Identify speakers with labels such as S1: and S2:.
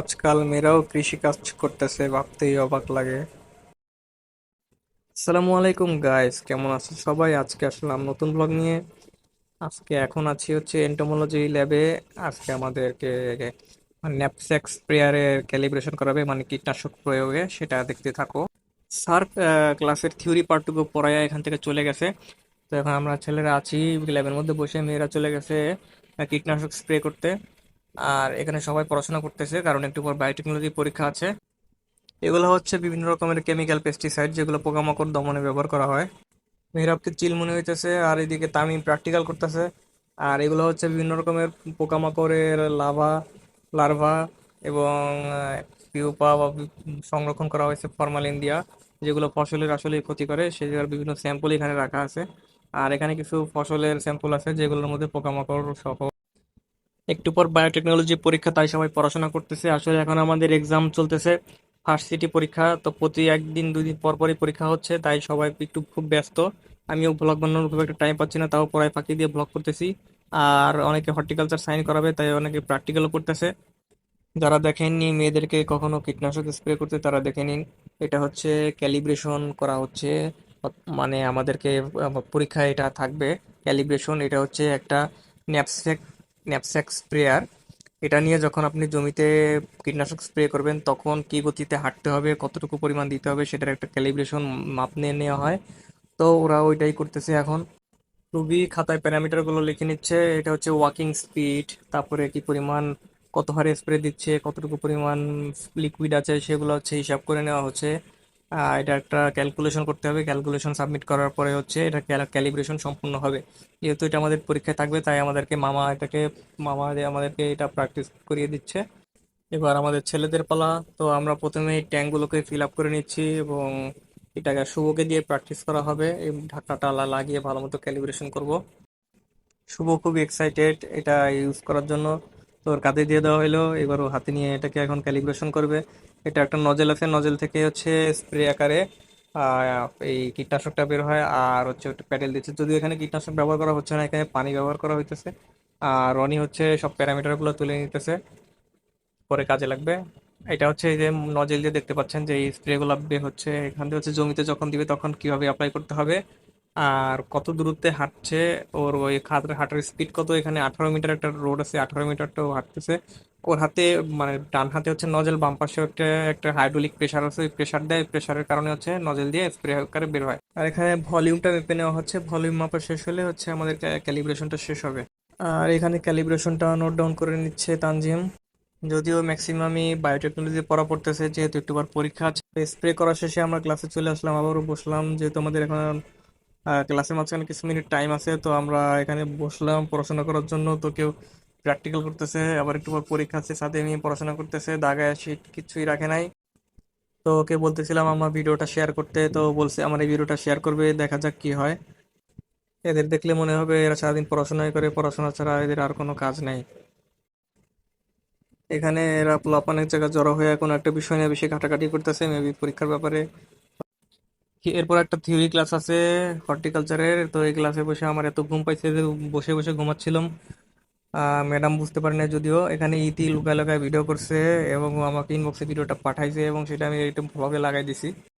S1: আজকাল মেয়েরাও কৃষিকাজ করতেছে, ভাবতেই অবাক লাগে। আসসালামু আলাইকুম গাইস কেমন আছো সবাই? আজকে আসলাম নতুন ব্লগ নিয়ে। আজকে এখন আছি হচ্ছে এন্টোমোলজি ল্যাবে আজকে আমাদেরকে ন্যাপস্যাক স্প্রেয়ারের ক্যালিব্রেশন করাবে মানে কীটনাশক প্রয়োগে, সেটা দেখতে থাকো। স্যার ক্লাসের থিওরি পার্টটুকু পড়ায় এখান থেকে চলে গেছে। তো এখন আমরা ছেলেরা আছি ল্যাবের মধ্যে বসে মেয়েরা চলে গেছে কীটনাশক স্প্রে করতে। আর এখানে সবাই পড়াশোনা করতেছে, কারণ একটু পর বায়োটেকনোলজি পরীক্ষা আছে। এগুলো হচ্ছে বিভিন্ন রকমের কেমিক্যাল পেস্টিসাইড যেগুলো পোকামাকড় দমনে ব্যবহার করা হয়। মেহরাবকে চিল মনে হইতেছে, আর এদিকে তামিম প্র্যাকটিক্যাল করতেছে। আর এগুলো হচ্ছে বিভিন্ন রকমের পোকামাকড়ের লাভা, লার্ভা এবং পিউপা বা সংরক্ষণ করা হয়েছে ফরমালিন দিয়া যেগুলো ফসলের আসলে ক্ষতি করে। সেগুলোর বিভিন্ন স্যাম্পল এখানে রাখা আছে। আর এখানে কিছু ফসলের স্যাম্পল আছে, যেগুলোর মধ্যে পোকামাকড় সহ একটু পর বায়োটেকনোলজি পরীক্ষা, তাই সবাই পড়াশোনা করতেছে। আসলে এখন আমাদের এক্সাম চলতেছে ফার্স্ট সিটি পরীক্ষা, তো প্রতি একদিন, দুই দিন পর পরই পরীক্ষা হচ্ছে, তাই সবাই একটু খুব ব্যস্ত। আমিও ব্লগ বানানোর খুব একটা টাইম পাচ্ছি না, তাও পড়ায় ফাঁকি দিয়ে ব্লগ করতেছি। আর অনেকে হর্টিকালচার সাইন করাবে, তাই অনেকে প্র্যাকটিক্যালও করতেছে। যারা দেখেননি মেয়েদেরকে কখনো কীটনাশক স্প্রে করতে, তারা দেখে নিন। এটা হচ্ছে ক্যালিব্রেশন করা হচ্ছে। মানে আমাদেরকে পরীক্ষায় এটা থাকবে। ক্যালিব্রেশন এটা হচ্ছে একটা ন্যাপস্যাক ন্যাপস্যাক স্প্রেয়ার এটা নিয়ে যখন আপনি জমিতে কীটনাশক স্প্রে করবেন, তখন কি গতিতে হাঁটতে হবে, কতটুকু পরিমাণ দিতে হবে, সেটার একটা ক্যালিব্রেশন মাপ নিয়ে নেওয়া হয়। তো ওরা ওইটাই করতেছে এখন। রুবি খাতায় প্যারামিটারগুলো লিখে নিচ্ছে, এটা হচ্ছে ওয়াকিং স্পিড তারপরে কি পরিমাণ, কত হারে স্প্রে দিচ্ছে, কতটুকু পরিমাণ লিকুইড আছে, সেগুলো হচ্ছে হিসাব করে নেওয়া হচ্ছে। এটা একটা ক্যালকুলেশন করতে হবে। ক্যালকুলেশন সাবমিট করার পরে হচ্ছে এটা ক্যালিব্রেশন সম্পূর্ণ হবে। যেহেতু এটা আমাদের পরীক্ষায় থাকবে, তাই আমাদেরকে মামা এটাকে, মামা আমাদেরকে এটা প্র্যাকটিস করিয়ে দিচ্ছে। এবার আমাদের ছেলেদের পালা, তো আমরা প্রথমে ট্যাঙ্কগুলোকে ফিল আপ করে নিচ্ছি এবং এটাকে শুভকে দিয়ে প্র্যাকটিস করা হবে। এই ঢাকনাটা লা- লাগিয়ে ভালো মতো ক্যালিব্রেশন করব। শুভ খুবই এক্সাইটেড এটা ইউজ করার জন্য। তোর কাঁধে দিয়ে দেওয়া হলো এবার ও হাতে নিয়ে এটাকে এখন ক্যালিব্রেশন করবে। এটা একটা নজেল আছে, নজেল থেকে হচ্ছে স্প্রে আকারে এই কীটনাশকটা বের হয়। আর হচ্ছে প্যাডেল দিচ্ছে। যদিও এখানে কীটনাশক ব্যবহার করা হচ্ছে না, এখানে পানি ব্যবহার করা হইতেছে। আর রনি হচ্ছে সব প্যারামিটারগুলো তুলে নিতেছে। পরে কাজে লাগবে। এটা হচ্ছে এই যে নজেল দিয়ে দেখতে পাচ্ছেন যে এই স্প্রে গুলো বের হচ্ছে। এখান থেকে হচ্ছে জমিতে যখন দিবে তখন কীভাবে অ্যাপ্লাই করতে হবে। আর কত দূরত্বে হাঁটছে, ওর ওই খাতের হাঁটার স্পিড কত? এখানে আঠারো মিটার একটা রোড আছে, আঠারো মিটারটাও হাঁটতেছে। ওর হাতে মানে ডান হাতে হচ্ছে নজেল বাম পাশে একটা একটা হাইড্রোলিক প্রেসার আছে, ওই প্রেসার দেয় প্রেসারের কারণে হচ্ছে নজেল দিয়ে স্প্রে আকারে বের হয়। আর এখানে ভলিউমটা মেপে নেওয়া হচ্ছে ভলিউম মাপা শেষ হলে হচ্ছে আমাদের ক্যালিব্রেশনটা শেষ হবে। আর এখানে ক্যালিব্রেশনটা নোট ডাউন করে নিচ্ছে তানজিম। যদিও ম্যাক্সিমামই বায়োটেকনোলজি পড়া পড়তেছে, যেহেতু একটুবার পরীক্ষা আছে। স্প্রে করা শেষে আমরা ক্লাসে চলে আসলাম, আবারও বসলাম, যেহেতু আমাদের এখন ক্লাসের মাঝখানে কিছু মিনিট টাইম আছে, তো আমরা এখানে বসলাম পড়াশোনা করার জন্য, তো কেউ প্র্যাকটিক্যাল করতেছে, আবার একটু পর পরীক্ষা আছে, সাথে নিয়ে পড়াশোনা করতেছে, দাগায় শিট কিছুই রাখে নাই। তো ওকে বলতেছিলাম, আমার ভিডিওটা শেয়ার করতে। তো বলছে, আমার এই ভিডিওটা শেয়ার করবে, দেখা যাক কি হয়। এদের দেখলে মনে হবে এরা সারাদিন পড়াশোনাই করে, পড়াশোনা ছাড়া এদের আর কোনো কাজ নেই। এখানে এরা পোলাপানের জায়গায় জড়ো হয়ে কোনো একটা বিষয় নিয়ে বেশি ঘাটাঘাটি করতেছে মেবি পরীক্ষার ব্যাপারে। এরপর একটা থিওরি ক্লাস আছে হর্টিকালচারের তো এই ক্লাসে বসে আমার এত ঘুম পাইছে যে বসে বসে ঘুমাচ্ছিলাম। ম্যাডাম বুঝতে পারে না যদিও। এখানে ইতি লুকায় লুকায় ভিডিও করছে এবং আমাকে ইনবক্সে ভিডিওটা পাঠাইছে এবং সেটা আমি একটু ভ্লগে লাগাই দিছি।